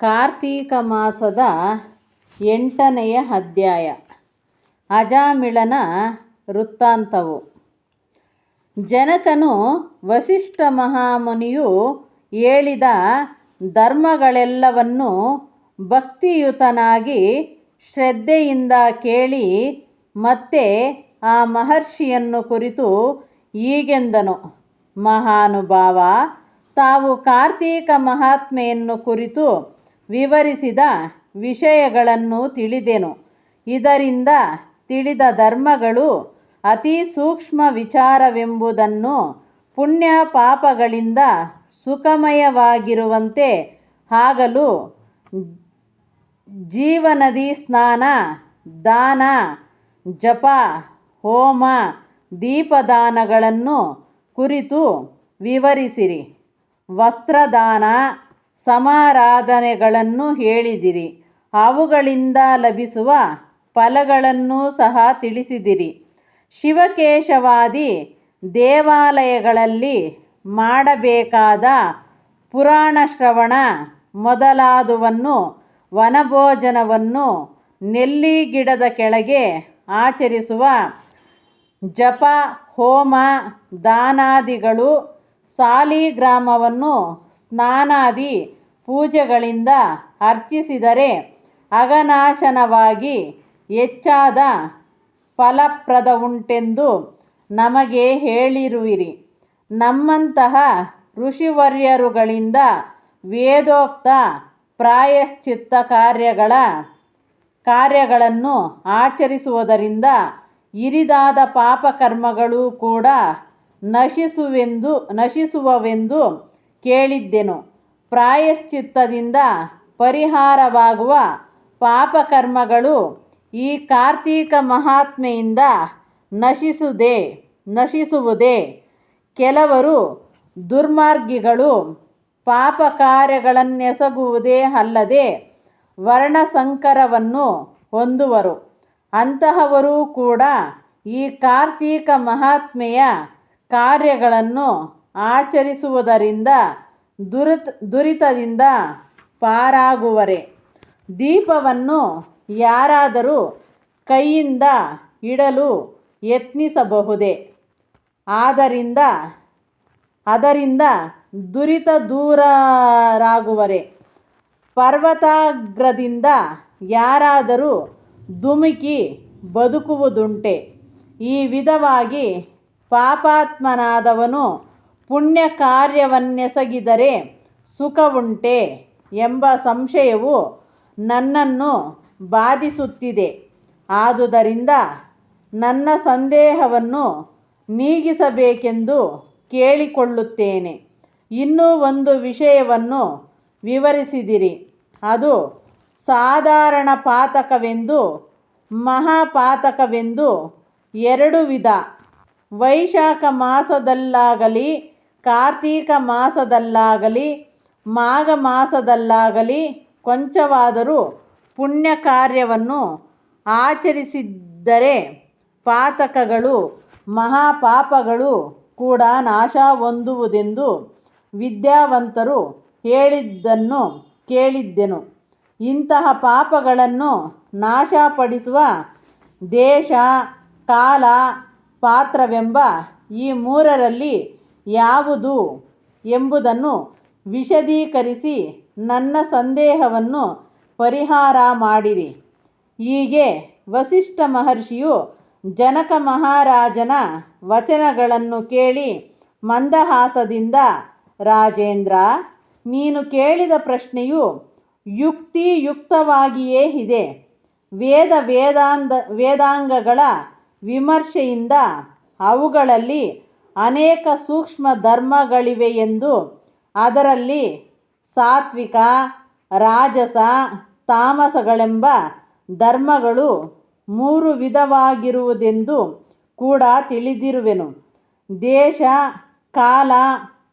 ಕಾರ್ತೀಕ ಮಾಸದ ಎಂಟನೆಯ ಅಧ್ಯಾಯ. ಅಜಾಮಿಳನ ವೃತ್ತಾಂತವು. ಜನಕನು ವಸಿಷ್ಠ ಮಹಾಮುನಿಯು ಹೇಳಿದ ಧರ್ಮಗಳೆಲ್ಲವನ್ನು ಭಕ್ತಿಯುತನಾಗಿ ಶ್ರದ್ಧೆಯಿಂದ ಕೇಳಿ ಮತ್ತೆ ಆ ಮಹರ್ಷಿಯನ್ನು ಕುರಿತು ಈಗೆಂದನು ಮಹಾನುಭಾವ, ತಾವು ಕಾರ್ತೀಕ ಮಹಾತ್ಮೆಯನ್ನು ಕುರಿತು ವಿವರಿಸಿದ ವಿಷಯಗಳನ್ನು ತಿಳಿದೆನು. ಇದರಿಂದ ತಿಳಿದ ಧರ್ಮಗಳು ಅತಿ ಸೂಕ್ಷ್ಮ ವಿಚಾರವೆಂಬುದನ್ನು ಪುಣ್ಯ ಪಾಪಗಳಿಂದ ಸುಖಮಯವಾಗಿರುವಂತೆ ಆಗಲು ಜೀವನದಿ ಸ್ನಾನ, ದಾನ, ಜಪ, ಹೋಮ, ದೀಪದಾನಗಳನ್ನು ಕುರಿತು ವಿವರಿಸಿರಿ. ವಸ್ತ್ರದಾನ ಸಮಾರಾಧನೆಗಳನ್ನು ಹೇಳಿದಿರಿ. ಅವುಗಳಿಂದ ಲಭಿಸುವ ಫಲಗಳನ್ನೂ ಸಹ ತಿಳಿಸಿದಿರಿ. ಶಿವಕೇಶವಾದಿ ದೇವಾಲಯಗಳಲ್ಲಿ ಮಾಡಬೇಕಾದ ಪುರಾಣ ಶ್ರವಣ ಮೊದಲಾದುವನ್ನು, ವನಭೋಜನವನ್ನು ನೆಲ್ಲಿಗಿಡದ ಕೆಳಗೆ ಆಚರಿಸುವ ಜಪ, ಹೋಮ, ದಾನಾದಿಗಳು ಸಾಲಿಗ್ರಾಮವನ್ನು ಸ್ನಾನಾದಿ ಪೂಜೆಗಳಿಂದ ಅರ್ಚಿಸಿದರೆ ಅಗನಾಶನವಾಗಿ ಹೆಚ್ಚಾದ ಫಲಪ್ರದ ಉಂಟೆಂದು ನಮಗೆ ಹೇಳಿರುವಿರಿ. ನಮ್ಮಂತಹ ಋಷಿವರ್ಯರುಗಳಿಂದ ವೇದೋಕ್ತ ಪ್ರಾಯಶ್ಚಿತ್ತ ಕಾರ್ಯಗಳ ಕಾರ್ಯಗಳನ್ನು ಆಚರಿಸುವುದರಿಂದ ಇರಿದಾದ ಪಾಪಕರ್ಮಗಳು ಕೂಡ ನಶಿಸುವೆಂದು, ನಶಿಸುವವೆಂದು ಕೇಳಿದ್ದೆನು. ಪ್ರಾಯಶ್ಚಿತ್ತದಿಂದ ಪರಿಹಾರವಾಗುವ ಪಾಪಕರ್ಮಗಳು ಈ ಕಾರ್ತೀಕ ಮಹಾತ್ಮೆಯಿಂದ ನಶಿಸುವುದೇ ನಶಿಸುವುದೇ. ಕೆಲವರು ದುರ್ಮಾರ್ಗಿಗಳು ಪಾಪ ಕಾರ್ಯಗಳನ್ನೆಸಗುವುದೇ ಅಲ್ಲದೆ ವರ್ಣಸಂಕರವನ್ನು ಹೊಂದುವರು. ಅಂತಹವರು ಕೂಡ ಈ ಕಾರ್ತೀಕ ಮಹಾತ್ಮೆಯ ಕಾರ್ಯಗಳನ್ನು ಆಚರಿಸುವುದರಿಂದ ದುರಿತ, ದುರಿತದಿಂದ ಪಾರಾಗುವರೆ. ದೀಪವನ್ನು ಯಾರಾದರೂ ಕೈಯಿಂದ ಇಡಲು ಯತ್ನಿಸಬಹುದೇ? ಆದ್ದರಿಂದ, ಅದರಿಂದ ದುರಿತ ದೂರರಾಗುವರೆ. ಪರ್ವತಾಗ್ರದಿಂದ ಯಾರಾದರೂ ಧುಮುಕಿ ಬದುಕುವುದುಂಟೆ. ಈ ವಿಧವಾಗಿ ಪಾಪಾತ್ಮನಾದವನು ಪುಣ್ಯ ಕಾರ್ಯವನ್ನೆಸಗಿದರೆ ಸುಖವುಂಟೆ ಎಂಬ ಸಂಶಯವು ನನ್ನನ್ನು ಬಾಧಿಸುತ್ತಿದೆ. ಆದುದರಿಂದ ನನ್ನ ಸಂದೇಹವನ್ನು ನೀಗಿಸಬೇಕೆಂದು ಕೇಳಿಕೊಳ್ಳುತ್ತೇನೆ. ಇನ್ನೂ ಒಂದು ವಿಷಯವನ್ನು ವಿವರಿಸಿದಿರಿ. ಅದು ಸಾಧಾರಣ ಪಾತಕವೆಂದು, ಮಹಾಪಾತಕವೆಂದು ಎರಡು ವಿಧ. ವೈಶಾಖ ಮಾಸದಲ್ಲಾಗಲಿ ಕಾರ್ತೀಕ ಮಾಸದಲ್ಲಾಗಲಿ, ಮಾಘ ಮಾಸದಲ್ಲಾಗಲಿ ಕೊಂಚವಾದರೂ ಪುಣ್ಯ ಕಾರ್ಯವನ್ನು ಆಚರಿಸಿದ್ದರೆ ಪಾತಕಗಳು, ಮಹಾಪಾಪಗಳು ಕೂಡ ನಾಶ ಹೊಂದುವುದೆಂದು ವಿದ್ಯಾವಂತರು ಹೇಳಿದ್ದನ್ನು ಕೇಳಿದ್ದೆನು. ಇಂತಹ ಪಾಪಗಳನ್ನು ನಾಶಪಡಿಸುವ ದೇಶ, ಕಾಲ, ಪಾತ್ರವೆಂಬ ಈ ಮೂರರಲ್ಲಿ ಯಾವುದು ಎಂಬುದನ್ನು ವಿಶದೀಕರಿಸಿ ನನ್ನ ಸಂದೇಹವನ್ನು ಪರಿಹಾರ ಮಾಡಿರಿ. ಹೀಗೆ ವಸಿಷ್ಠ ಮಹರ್ಷಿಯು ಜನಕ ಮಹಾರಾಜನ ವಚನಗಳನ್ನು ಕೇಳಿ ಮಂದಹಾಸದಿಂದ, ರಾಜೇಂದ್ರ, ನೀನು ಕೇಳಿದ ಪ್ರಶ್ನೆಯು ಯುಕ್ತಿಯುಕ್ತವಾಗಿಯೇ ಇದೆ. ವೇದ ವೇದಾಂದ ವೇದಾಂಗಗಳ ವಿಮರ್ಶೆಯಿಂದ ಅವುಗಳಲ್ಲಿ ಅನೇಕ ಸೂಕ್ಷ್ಮ ಧರ್ಮಗಳಿವೆಯೆಂದು ಅದರಲ್ಲಿ ಸಾತ್ವಿಕ, ರಾಜಸ, ತಾಮಸಗಳೆಂಬ ಧರ್ಮಗಳು ಮೂರು ವಿಧವಾಗಿರುವುದೆಂದು ಕೂಡ ತಿಳಿದಿರುವೆನು. ದೇಶ, ಕಾಲ,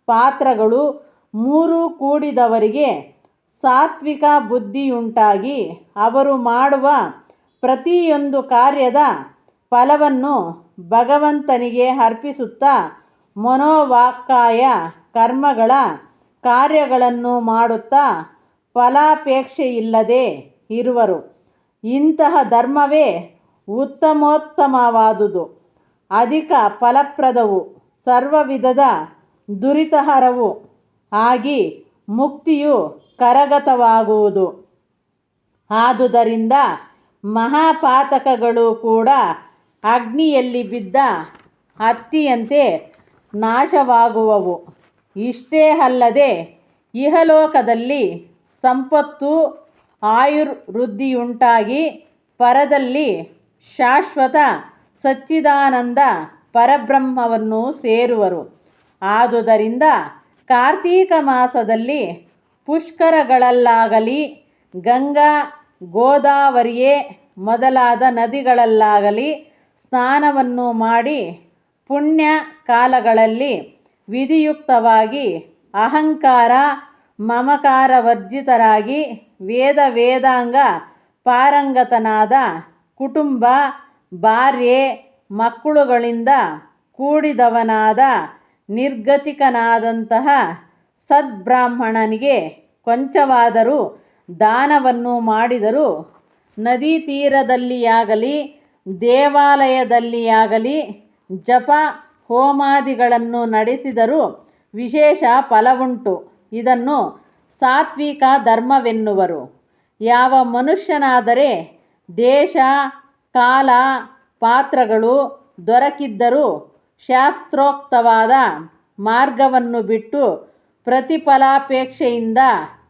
ಪಾತ್ರಗಳು ಮೂರು ಕೂಡಿದವರಿಗೆ ಸಾತ್ವಿಕ ಬುದ್ಧಿಯುಂಟಾಗಿ ಅವರು ಮಾಡುವ ಪ್ರತಿಯೊಂದು ಕಾರ್ಯದ ಫಲವನ್ನು ಭಗವಂತನಿಗೆ ಅರ್ಪಿಸುತ್ತಾ ಮನೋವಾಕ್ಕಾಯ ಕರ್ಮಗಳ ಕಾರ್ಯಗಳನ್ನು ಮಾಡುತ್ತಾ ಫಲಾಪೇಕ್ಷೆಯಿಲ್ಲದೆ ಇರುವರು. ಇಂತಹ ಧರ್ಮವೇ ಉತ್ತಮೋತ್ತಮವಾದುದು. ಅಧಿಕ ಫಲಪ್ರದವು ಸರ್ವ ವಿಧದ ದುರಿತಹರವು ಆಗಿ ಮುಕ್ತಿಯು ಕರಗತವಾಗುವುದು. ಆದುದರಿಂದ ಮಹಾಪಾತಕಗಳು ಕೂಡ ಅಗ್ನಿಯಲ್ಲಿ ಬಿದ್ದ ಹತ್ತಿಯಂತೆ ನಾಶವಾಗುವವು. ಇಷ್ಟೇ ಅಲ್ಲದೆ, ಇಹಲೋಕದಲ್ಲಿ ಸಂಪತ್ತು ಆಯುರ್ವೃದ್ಧಿಯುಂಟಾಗಿ ಪರದಲ್ಲಿ ಶಾಶ್ವತ ಸಚ್ಚಿದಾನಂದ ಪರಬ್ರಹ್ಮವನ್ನು ಸೇರುವರು. ಆದುದರಿಂದ ಕಾರ್ತೀಕ ಮಾಸದಲ್ಲಿ ಪುಷ್ಕರಗಳಲ್ಲಾಗಲಿ, ಗಂಗಾ, ಗೋದಾವರಿಯೇ ಮೊದಲಾದ ನದಿಗಳಲ್ಲಾಗಲಿ ಸ್ನಾನವನ್ನು ಮಾಡಿ ಪುಣ್ಯ ಕಾಲಗಳಲ್ಲಿ ವಿಧಿಯುಕ್ತವಾಗಿ ಅಹಂಕಾರ ಮಮಕಾರ ವರ್ಜಿತರಾಗಿ ವೇದ ವೇದಾಂಗ ಪಾರಂಗತನಾದ ಕುಟುಂಬ, ಭಾರ್ಯೆ, ಮಕ್ಕಳುಗಳಿಂದ ಕೂಡಿದವನಾದ ನಿರ್ಗತಿಕನಾದಂತಹ ಸದ್ಬ್ರಾಹ್ಮಣನಿಗೆ ಕೊಂಚವಾದರೂ ದಾನವನ್ನು ಮಾಡಿದರೂ ನದಿ ತೀರದಲ್ಲಿಯಾಗಲಿ ದೇವಾಲಯದಲ್ಲಿಯಾಗಲಿ ಜಪ ಹೋಮಾದಿಗಳನ್ನು ನಡೆಸಿದರೂ ವಿಶೇಷ ಫಲವುಂಟು. ಇದನ್ನು ಸಾತ್ವಿಕ ಧರ್ಮವೆನ್ನುವರು. ಯಾವ ಮನುಷ್ಯನಾದರೆ ದೇಶ, ಕಾಲ, ಪಾತ್ರಗಳು ದೊರಕಿದ್ದರೂ ಶಾಸ್ತ್ರೋಕ್ತವಾದ ಮಾರ್ಗವನ್ನು ಬಿಟ್ಟು ಪ್ರತಿಫಲಾಪೇಕ್ಷೆಯಿಂದ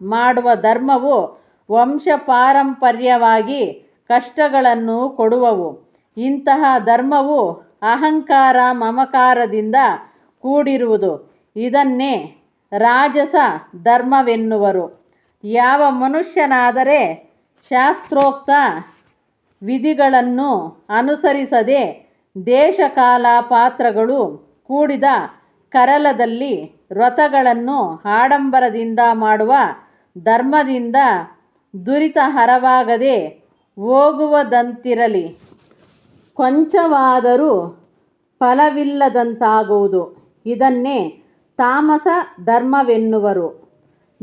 ಮಾಡುವ ಧರ್ಮವು ವಂಶಪಾರಂಪರ್ಯವಾಗಿ ಕಷ್ಟಗಳನ್ನು ಕೊಡುವವು. ಇಂತಹ ಧರ್ಮವು ಅಹಂಕಾರ ಮಮಕಾರದಿಂದ ಕೂಡಿರುವುದು. ಇದನ್ನೇ ರಾಜಸ ಧರ್ಮವೆನ್ನುವರು. ಯಾವ ಮನುಷ್ಯನಾದರೆ ಶಾಸ್ತ್ರೋಕ್ತ ವಿಧಿಗಳನ್ನು ಅನುಸರಿಸದೆ ದೇಶಕಾಲ ಪಾತ್ರಗಳು ಕೂಡಿದ ಕರಲದಲ್ಲಿ ವ್ರತಗಳನ್ನು ಆಡಂಬರದಿಂದ ಮಾಡುವ ಧರ್ಮದಿಂದ ದುರಿತಹರವಾಗದೆ ಹೋಗುವದಂತಿರಲಿ. ಕೊಂಚವಾದರೂ ಫಲವಿಲ್ಲದಂತಾಗುವುದು. ಇದನ್ನೇ ತಾಮಸ ಧರ್ಮವೆನ್ನುವರು.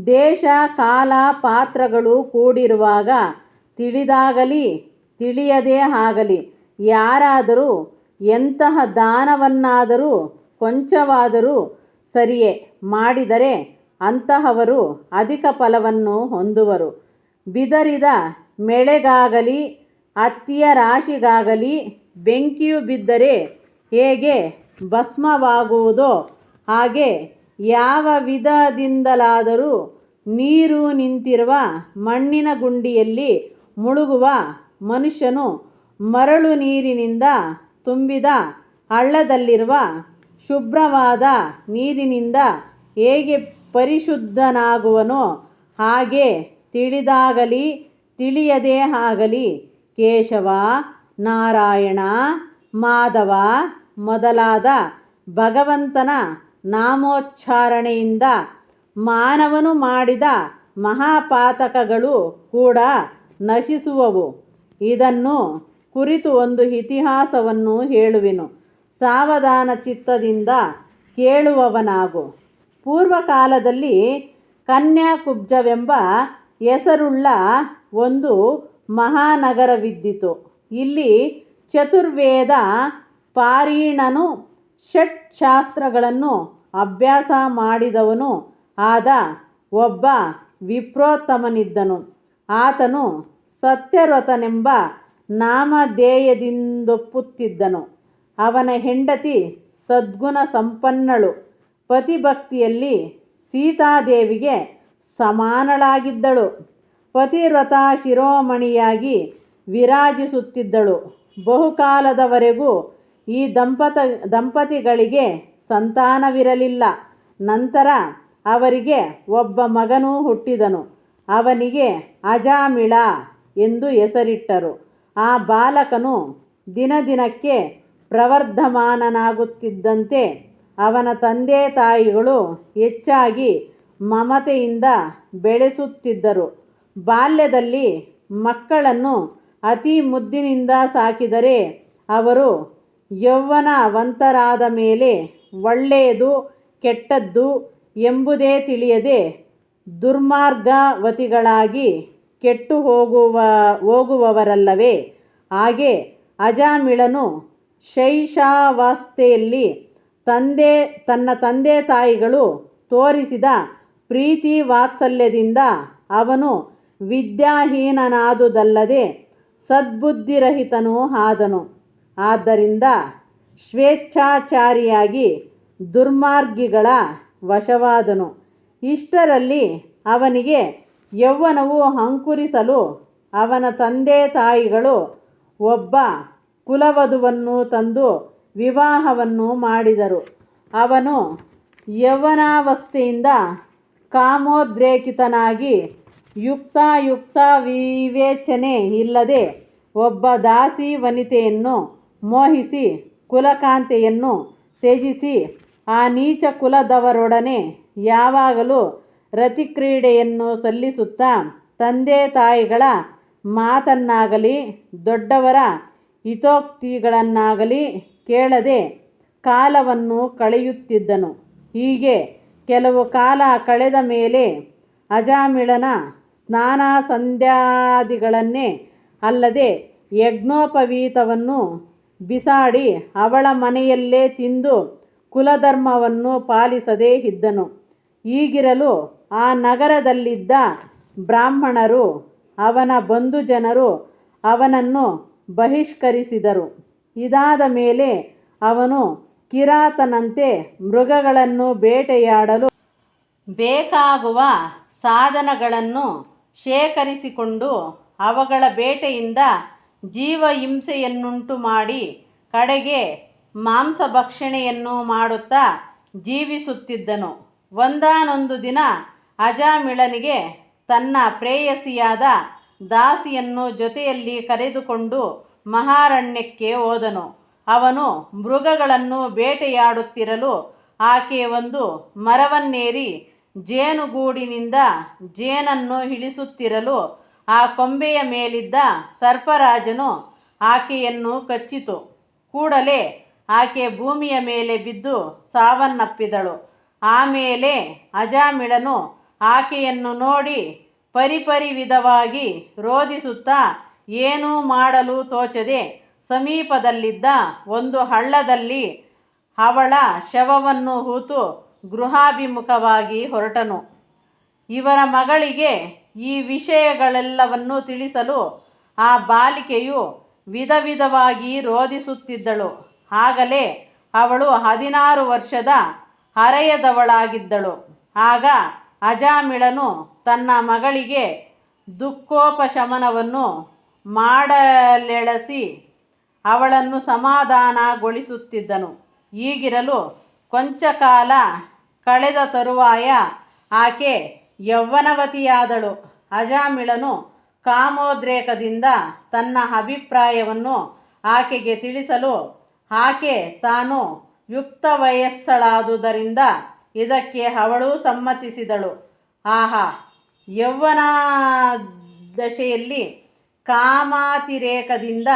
ದೇಶ, ಕಾಲ, ಪಾತ್ರಗಳು ಕೂಡಿರುವಾಗ ತಿಳಿದಾಗಲಿ, ತಿಳಿಯದೇ ಆಗಲಿ, ಯಾರಾದರೂ ಎಂತಹ ದಾನವನ್ನಾದರೂ ಕೊಂಚವಾದರೂ ಸರಿಯೇ ಮಾಡಿದರೆ ಅಂತಹವರು ಅಧಿಕ ಫಲವನ್ನು ಹೊಂದುವರು. ಬಿದರಿದ ಮೆಳೆಗಾಗಲಿ ಹತ್ತಿಯ ರಾಶಿಗಾಗಲಿ ಬೆಂಕಿಯು ಬಿದ್ದರೆ ಹೇಗೆ ಭಸ್ಮವಾಗುವುದೋ ಹಾಗೆ ಯಾವ ವಿಧದಿಂದಲಾದರೂ ನೀರು ನಿಂತಿರುವ ಮಣ್ಣಿನ ಗುಂಡಿಯಲ್ಲಿ ಮುಳುಗುವ ಮನುಷ್ಯನು ಮರಳು ನೀರಿನಿಂದ ತುಂಬಿದ ಹಳ್ಳದಲ್ಲಿರುವ ಶುಭ್ರವಾದ ನೀರಿನಿಂದ ಹೇಗೆ ಪರಿಶುದ್ಧನಾಗುವನೋ ಹಾಗೆ ತಿಳಿದಾಗಲಿ. ತಿಳಿಯದೇ ಆಗಲಿ. ಕೇಶವ, ನಾರಾಯಣ, ಮಾಧವ ಮೊದಲಾದ ಭಗವಂತನ ನಾಮೋಚ್ಚಾರಣೆಯಿಂದ ಮಾನವನು ಮಾಡಿದ ಮಹಾಪಾತಕಗಳು ಕೂಡ ನಶಿಸುವವು. ಇದನ್ನು ಕುರಿತು ಒಂದು ಇತಿಹಾಸವನ್ನು ಹೇಳುವೆನು. ಸಾವಧಾನ ಚಿತ್ತದಿಂದ ಕೇಳುವವನಾಗು. ಪೂರ್ವಕಾಲದಲ್ಲಿ ಕನ್ಯಾಕುಬ್ಜವೆಂಬ ಹೆಸರುಳ್ಳ ಒಂದು ಮಹಾನಗರವಿದ್ದಿತು. ಇಲ್ಲಿ ಚತುರ್ವೇದ ಪಾರೀಣನು ಷಟ್ ಶಾಸ್ತ್ರಗಳನ್ನು ಅಭ್ಯಾಸ ಮಾಡಿದವನು ಆದ ಒಬ್ಬ ವಿಪ್ರೋತ್ತಮನಿದ್ದನು. ಆತನು ಸತ್ಯವ್ರತನೆಂಬ ನಾಮಧೇಯದಿಂದೊಪ್ಪುತ್ತಿದ್ದನು. ಅವನ ಹೆಂಡತಿ ಸದ್ಗುಣ ಸಂಪನ್ನಳು, ಪತಿಭಕ್ತಿಯಲ್ಲಿ ಸೀತಾದೇವಿಗೆ ಸಮಾನಳಾಗಿದ್ದಳು. ಪತಿವ್ರತ ಶಿರೋಮಣಿಯಾಗಿ ವಿರಾಜಿಸುತ್ತಿದ್ದಳು. ಬಹುಕಾಲದವರೆಗೂ ಈ ದಂಪತ, ದಂಪತಿಗಳಿಗೆ ಸಂತಾನವಿರಲಿಲ್ಲ. ನಂತರ ಅವರಿಗೆ ಒಬ್ಬ ಮಗನು ಹುಟ್ಟಿದನು. ಅವನಿಗೆ ಅಜಾಮಿಳ ಎಂದು ಹೆಸರಿಟ್ಟರು. ಆ ಬಾಲಕನು ದಿನದಿನಕ್ಕೆ ಪ್ರವರ್ಧಮಾನನಾಗುತ್ತಿದ್ದಂತೆ ಅವನ ತಂದೆ ತಾಯಿಗಳು ಹೆಚ್ಚಾಗಿ ಮಮತೆಯಿಂದ ಬೆಳೆಸುತ್ತಿದ್ದರು. ಬಾಲ್ಯದಲ್ಲಿ ಮಕ್ಕಳನ್ನು ಅತಿ ಮುದ್ದಿನಿಂದ ಸಾಕಿದರೆ ಅವರು ಯೌವನವಂತರಾದ ಮೇಲೆ ಒಳ್ಳೆಯದು, ಕೆಟ್ಟದ್ದು ಎಂಬುದೇ ತಿಳಿಯದೆ ದುರ್ಮಾರ್ಗವತಿಗಳಾಗಿ ಕೆಟ್ಟು ಹೋಗುವ ಹೋಗುವವರಲ್ಲವೇ? ಹಾಗೆ ಅಜಾಮಿಳನು ಶೈಶಾವಸ್ಥೆಯಲ್ಲಿ ತಂದೆ, ತನ್ನ ತಂದೆ ತಾಯಿಗಳು ತೋರಿಸಿದ ಪ್ರೀತಿ ವಾತ್ಸಲ್ಯದಿಂದ ಅವನು ವಿದ್ಯಾಹೀನನಾದುದಲ್ಲದೆ ಸದ್ಬುದ್ಧಿರಹಿತನೂ ಆದನು. ಆದ್ದರಿಂದ ಸ್ವೇಚ್ಛಾಚಾರಿಯಾಗಿ ದುರ್ಮಾರ್ಗಿಗಳ ವಶವಾದನು. ಇಷ್ಟರಲ್ಲಿ ಅವನಿಗೆ ಯೌವನವು ಅಂಕುರಿಸಲು ಅವನ ತಂದೆ ತಾಯಿಗಳು ಒಬ್ಬ ಕುಲವಧುವನ್ನು ತಂದು ವಿವಾಹವನ್ನು ಮಾಡಿದರು. ಅವನು ಯೌವನಾವಸ್ಥೆಯಿಂದ ಕಾಮೋದ್ರೇಕಿತನಾಗಿ ಯುಕ್ತಾಯುಕ್ತ ವಿವೇಚನೆ ಇಲ್ಲದೆ ಒಬ್ಬ ದಾಸಿ ವನಿತೆಯನ್ನು ಮೋಹಿಸಿ ಕುಲಕಾಂತೆಯನ್ನು ತ್ಯಜಿಸಿ ಆ ನೀಚ ಕುಲದವರೊಡನೆ ಯಾವಾಗಲೂ ರತಿಕ್ರೀಡೆಯನ್ನು ಸಲ್ಲಿಸುತ್ತಾ ತಂದೆ ತಾಯಿಗಳ ಮಾತನ್ನಾಗಲಿ, ದೊಡ್ಡವರ ಹಿತೋಕ್ತಿಗಳನ್ನಾಗಲಿ ಕೇಳದೆ ಕಾಲವನ್ನು ಕಳೆಯುತ್ತಿದ್ದನು. ಹೀಗೆ ಕೆಲವು ಕಾಲ ಕಳೆದ ಮೇಲೆ ಅಜಾಮಿಳನ ಸ್ನಾನ ಸಂಧ್ಯಾದಿಗಳನ್ನೇ ಅಲ್ಲದೆ ಯಜ್ಞೋಪವೀತವನ್ನು ಬಿಸಾಡಿ ಅವಳ ಮನೆಯಲ್ಲೇ ತಿಂದು ಕುಲಧರ್ಮವನ್ನು ಪಾಲಿಸದೇ ಇದ್ದನು. ಈಗಿರಲು ಆ ನಗರದಲ್ಲಿದ್ದ ಬ್ರಾಹ್ಮಣರು, ಅವನ ಬಂಧು ಜನರು ಅವನನ್ನು ಬಹಿಷ್ಕರಿಸಿದರು. ಇದಾದ ಮೇಲೆ ಅವನು ಕಿರಾತನಂತೆ ಮೃಗಗಳನ್ನು ಬೇಟೆಯಾಡಲು ಬೇಕಾಗುವ ಸಾಧನಗಳನ್ನು ಶೇಖರಿಸಿಕೊಂಡು ಅವುಗಳ ಬೇಟೆಯಿಂದ ಜೀವ ಹಿಂಸೆಯನ್ನುಂಟು ಮಾಡಿ ಕಡೆಗೆ ಮಾಂಸಭಕ್ಷಣೆಯನ್ನು ಮಾಡುತ್ತಾ ಜೀವಿಸುತ್ತಿದ್ದನು. ಒಂದಾನೊಂದು ದಿನ ಅಜಾಮಿಳನಿಗೆ ತನ್ನ ಪ್ರೇಯಸಿಯಾದ ದಾಸಿಯನ್ನು ಜೊತೆಯಲ್ಲಿ ಕರೆದುಕೊಂಡು ಮಹಾರಣ್ಯಕ್ಕೆ ಹೋದನು. ಅವನು ಮೃಗಗಳನ್ನು ಬೇಟೆಯಾಡುತ್ತಿರಲು ಆಕೆ ಒಂದು ಮರವನ್ನೇರಿ ಜೇನುಗೂಡಿನಿಂದ ಜೇನನ್ನು ಇಳಿಸುತ್ತಿರಲು ಆ ಕೊಂಬೆಯ ಮೇಲಿದ್ದ ಸರ್ಪರಾಜನು ಆಕೆಯನ್ನು ಕಚ್ಚಿತು. ಕೂಡಲೇ ಆಕೆ ಭೂಮಿಯ ಮೇಲೆ ಬಿದ್ದು ಸಾವನ್ನಪ್ಪಿದಳು. ಆಮೇಲೆ ಅಜಾಮಿಳನು ಆಕೆಯನ್ನು ನೋಡಿ ಪರಿಪರಿ ವಿಧವಾಗಿ ರೋದಿಸುತ್ತಾ ಏನೂ ಮಾಡಲು ತೋಚದೆ ಸಮೀಪದಲ್ಲಿದ್ದ ಒಂದು ಹಳ್ಳದಲ್ಲಿ ಅವಳ ಶವವನ್ನು ಹೂತು ಗೃಹಾಭಿಮುಖವಾಗಿ ಹೊರಟನು. ಇವರ ಮಗಳಿಗೆ ಈ ವಿಷಯಗಳೆಲ್ಲವನ್ನು ತಿಳಿಸಲು ಆ ಬಾಲಿಕೆಯು ವಿಧ ವಿಧವಾಗಿ ರೋಧಿಸುತ್ತಿದ್ದಳು. ಆಗಲೇ ಅವಳು ಹದಿನಾರು ವರ್ಷದ ಹರೆಯದವಳಾಗಿದ್ದಳು. ಆಗ ಅಜಾಮಿಳನು ತನ್ನ ಮಗಳಿಗೆ ದುಃಖೋಪಶಮನವನ್ನು ಮಾಡಲೆಳಸಿ ಅವಳನ್ನು ಸಮಾಧಾನಗೊಳಿಸುತ್ತಿದ್ದನು. ಹೀಗಿರಲು ಕೊಂಚ ಕಾಲ ಕಳೆದ ತರುವಾಯ ಆಕೆ ಯೌವನವತಿಯಾದಳು. ಅಜಾಮಿಳನು ಕಾಮೋದ್ರೇಕದಿಂದ ತನ್ನ ಅಭಿಪ್ರಾಯವನ್ನು ಆಕೆಗೆ ತಿಳಿಸಲು ಆಕೆ ತಾನು ಯುಕ್ತ ವಯಸ್ಸಳಾದುದರಿಂದ ಇದಕ್ಕೆ ಅವಳು ಸಮ್ಮತಿಸಿದಳು. ಆಹಾ ಯೌವನ ದಶೆಯಲ್ಲಿ ಕಾಮಾತಿರೇಕದಿಂದ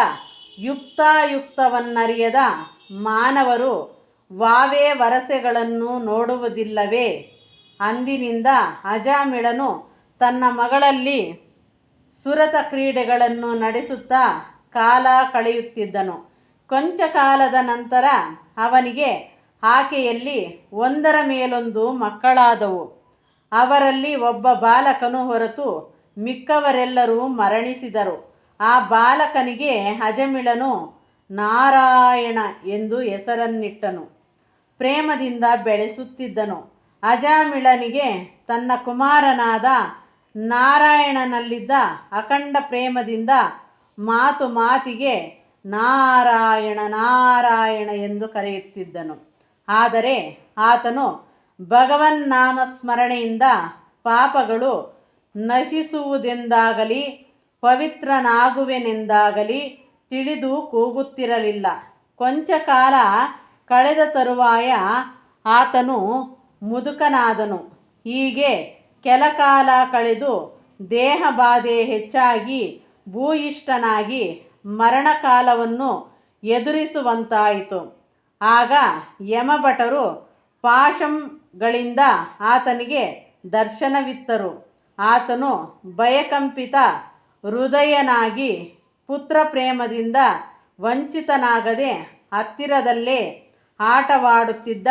ಯುಕ್ತಾಯುಕ್ತವನ್ನರಿಯದ ಮಾನವರು ವಾವೇ ವರಸೆಗಳನ್ನು ನೋಡುವುದಿಲ್ಲವೇ? ಅಂದಿನಿಂದ ಅಜಾಮಿಳನು ತನ್ನ ಮಗಳಲ್ಲಿ ಸುರತ ಕ್ರೀಡೆಗಳನ್ನು ನಡೆಸುತ್ತಾ ಕಾಲ ಕಳೆಯುತ್ತಿದ್ದನು. ಕೊಂಚ ಕಾಲದ ನಂತರ ಅವನಿಗೆ ಆಕೆಯಲ್ಲಿ ಒಂದರ ಮೇಲೊಂದು ಮಕ್ಕಳಾದವು. ಅವರಲ್ಲಿ ಒಬ್ಬ ಬಾಲಕನು ಹೊರತು ಮಿಕ್ಕವರೆಲ್ಲರೂ ಮರಣಿಸಿದರು. ಆ ಬಾಲಕನಿಗೆ ಅಜಮಿಳನು, ನಾರಾಯಣ ಎಂದು ಹೆಸರನ್ನಿಟ್ಟನು. ಪ್ರೇಮದಿಂದ ಬೆಳೆಸುತ್ತಿದ್ದನು. ಅಜಮಿಳನಿಗೆ ತನ್ನ ಕುಮಾರನಾದ ನಾರಾಯಣನಲ್ಲಿದ್ದ ಅಖಂಡ ಪ್ರೇಮದಿಂದ ಮಾತು ಮಾತಿಗೆ, ನಾರಾಯಣ ನಾರಾಯಣ ಎಂದು ಕರೆಯುತ್ತಿದ್ದನು. ಆದರೆ ಆತನು ಭಗವನ್ನಾಮ ಸ್ಮರಣೆಯಿಂದ ಪಾಪಗಳು ನಶಿಸುವುದೆಂದಾಗಲಿ ಪವಿತ್ರನಾಗುವೆನೆಂದಾಗಲಿ ತಿಳಿದು ಕೂಗುತ್ತಿರಲಿಲ್ಲ. ಕೊಂಚ ಕಾಲ ಕಳೆದ ತರುವಾಯ ಆತನು ಮುದುಕನಾದನು. ಹೀಗೆ ಕೆಲ ಕಾಲ ಕಳೆದು ದೇಹ ಬಾಧೆ ಹೆಚ್ಚಾಗಿ ಭೂಯಿಷ್ಠನಾಗಿ ಮರಣಕಾಲವನ್ನು ಎದುರಿಸುವಂತಾಯಿತು. ಆಗ ಯಮಭಟರು ಪಾಶಂಗಳಿಂದ ಆತನಿಗೆ ದರ್ಶನವಿತ್ತರು. ಆತನು ಭಯಕಂಪಿತ ಹೃದಯನಾಗಿ ಪುತ್ರ ಪ್ರೇಮದಿಂದ ವಂಚಿತನಾಗದೆ ಹತ್ತಿರದಲ್ಲೇ ಆಟವಾಡುತ್ತಿದ್ದ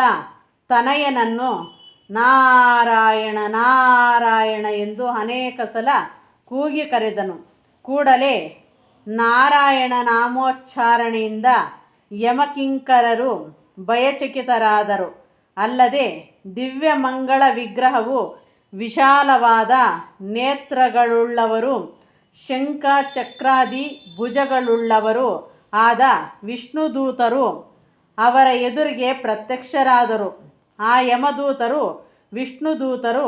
ತನಯನನ್ನು ನಾರಾಯಣ ನಾರಾಯಣ ಎಂದು ಅನೇಕ ಸಲ ಕೂಗಿ ಕರೆದನು. ಕೂಡಲೇ ನಾರಾಯಣ ನಾಮೋಚ್ಚಾರಣೆಯಿಂದ ಯಮಕಿಂಕರರು ಭಯಚಕಿತರಾದರು. ಅಲ್ಲದೆ ದಿವ್ಯ ಮಂಗಳ ವಿಗ್ರಹವು ವಿಶಾಲವಾದ ನೇತ್ರಗಳುಳ್ಳವರು ಶಂಖ ಚಕ್ರಾದಿ ಭುಜಗಳುಳ್ಳವರು ಆದ ವಿಷ್ಣುದೂತರು ಅವರ ಎದುರಿಗೆ ಪ್ರತ್ಯಕ್ಷರಾದರು. ಆ ಯಮದೂತರು, ವಿಷ್ಣುದೂತರು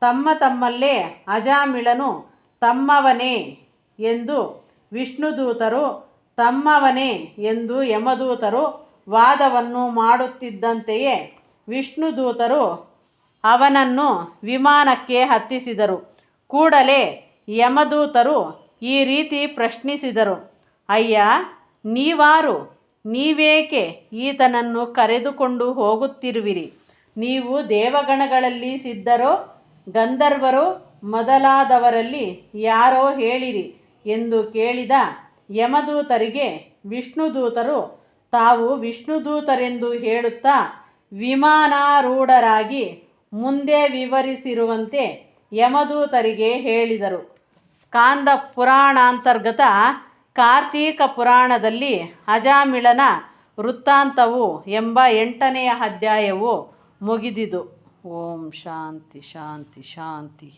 ತಮ್ಮ ತಮ್ಮಲ್ಲೇ ಅಜಾಮಿಳನು ತಮ್ಮವನೇ ಎಂದು ವಿಷ್ಣುದೂತರು ತಮ್ಮವನೇ ಎಂದು ಯಮದೂತರು ವಾದವನ್ನು ಮಾಡುತ್ತಿದ್ದಂತೆಯೇ ವಿಷ್ಣುದೂತರು ಅವನನ್ನು ವಿಮಾನಕ್ಕೆ ಹತ್ತಿಸಿದರು. ಕೂಡಲೇ ಯಮದೂತರು ಈ ರೀತಿ ಪ್ರಶ್ನಿಸಿದರು, ಅಯ್ಯ, ನೀವಾರು, ನೀವೇಕೆ ಈತನನ್ನು ಕರೆದುಕೊಂಡು ಹೋಗುತ್ತಿರುವಿರಿ? ನೀವು ದೇವಗಣಗಳಲ್ಲಿ ಸಿದ್ಧರೋ, ಗಂಧರ್ವರು ಮೊದಲಾದವರಲ್ಲಿ ಯಾರೋ ಹೇಳಿರಿ ಎಂದು ಕೇಳಿದ ಯಮದೂತರಿಗೆ ವಿಷ್ಣುದೂತರು, ತಾವು ವಿಷ್ಣುದೂತರೆಂದು ಹೇಳುತ್ತಾ ವಿಮಾನಾರೂಢರಾಗಿ ಮುಂದೆ ವಿವರಿಸಿರುವಂತೆ ಯಮದೂತರಿಗೆ ಹೇಳಿದರು. ಸ್ಕಾಂದ ಪುರಾಣಾಂತರ್ಗತ ಕಾರ್ತೀಕ ಪುರಾಣದಲ್ಲಿ ಅಜಾಮಿಳನ ವೃತ್ತಾಂತವು ಎಂಬ ಎಂಟನೆಯ ಅಧ್ಯಾಯವು ಮುಗಿದಿದು. ಓಂ ಶಾಂತಿ ಶಾಂತಿ ಶಾಂತಿ